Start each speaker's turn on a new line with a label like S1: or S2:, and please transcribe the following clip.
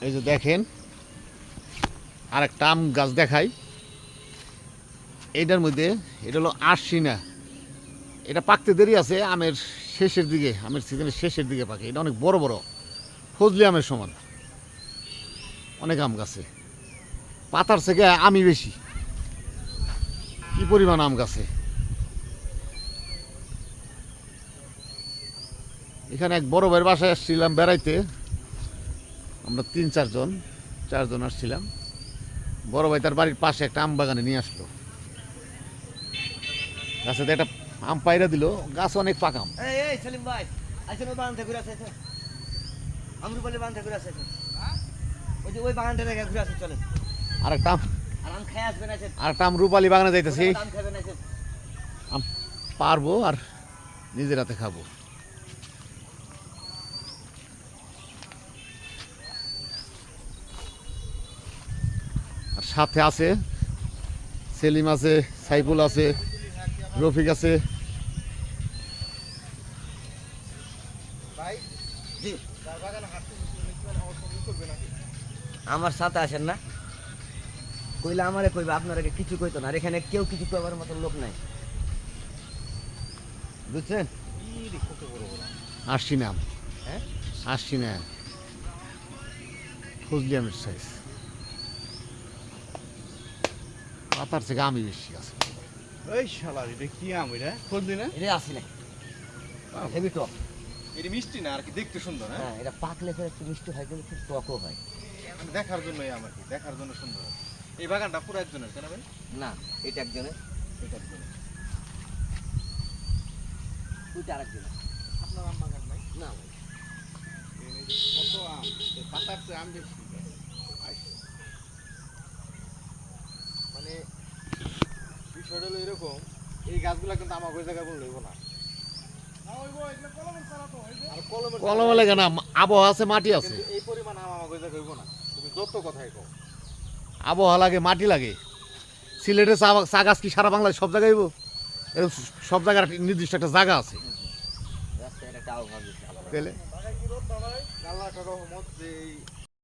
S1: এই যে দেখেন আর একটা আম গাছ দেখাই। এইটার মধ্যে, এটা হলো আরশিনা। এটা পাকতে দেরি আছে, আমের শেষের দিকে, আমের সিজনের শেষের দিকে পাকে। এটা অনেক বড় বড়, ফজলি আমের সমান। অনেক আম গাছে। পাতার থেকে আমি বেশি। কি পরিমাণ আম গাছে? এখানে এক বড় ভাইয়ের বাসায় আসছিলাম বেড়াইতে। আমরা তিন চারজন চারজন আসছিলাম। বড় ভাই তার বাড়ির পাশে একটা আম বাগানে নিয়ে আসলো। গাছে একটা আম পায়রা দিল গাছ অনেক পাকাম
S2: সেলিম ভাই
S1: আর একটা
S2: আর আম
S1: একটা রূপালি বাগানে যাইতেছি।
S2: আম
S1: পারব আর নিজের হাতে খাব। আর সাথে আছে সেলিম আছে সাইফুল আছে রফিক আছে।
S2: আমার সাথে আসেন না। কইলে আমারে কইবে আপনারা কিছু কইতো না? আর এখানে কেউ কিছু কইবার মতো লোক নাই। বুঝছেন?
S1: আসছি না
S2: হ্যাঁ?
S1: আসছি না ফজলি আমের সাইজ পাতার থেকে আমি বেশি আছে।
S3: এই শালা এটা কি আম এটা? খুঁজলি না
S2: এটা আসি না। হেভি টক।
S3: এটা মিষ্টি না আর কি দেখতে সুন্দর হ্যাঁ?
S2: হ্যাঁ এটা পাকলে ফের একটু মিষ্টি হয় কিন্তু খুব টকও হয়।
S3: দেখার জন্যই আমার কি দেখার জন্য সুন্দর। এই বাগানটা পুরো একজনের কেন ভাই?
S2: না এটা একজনের। এটা একজনের। ওইটা আরেকজনের।
S3: আপনার আম বাগান নাই?
S2: না ভাই।
S3: কত আম পাতার চেয়ে আম বেশি। বিষয়টা হলো এরকম এই গাছগুলা কিন্তু আমার ওই জায়গায় বললে হইব না।
S1: কলমে লাগে না আবহাওয়া আছে মাটি আছে।
S3: এই পরিমাণ আম আমার হইব না। তুমি যত কথাই কও।
S1: আবহাওয়া লাগে মাটি লাগে। সিলেটে চা গাছ কি সারা বাংলায় সব জায়গায় এরকম সব জায়গার একটা নির্দিষ্ট একটা জায়গা আছে। তাহলে?
S3: আল্লাহ রহমত যে এই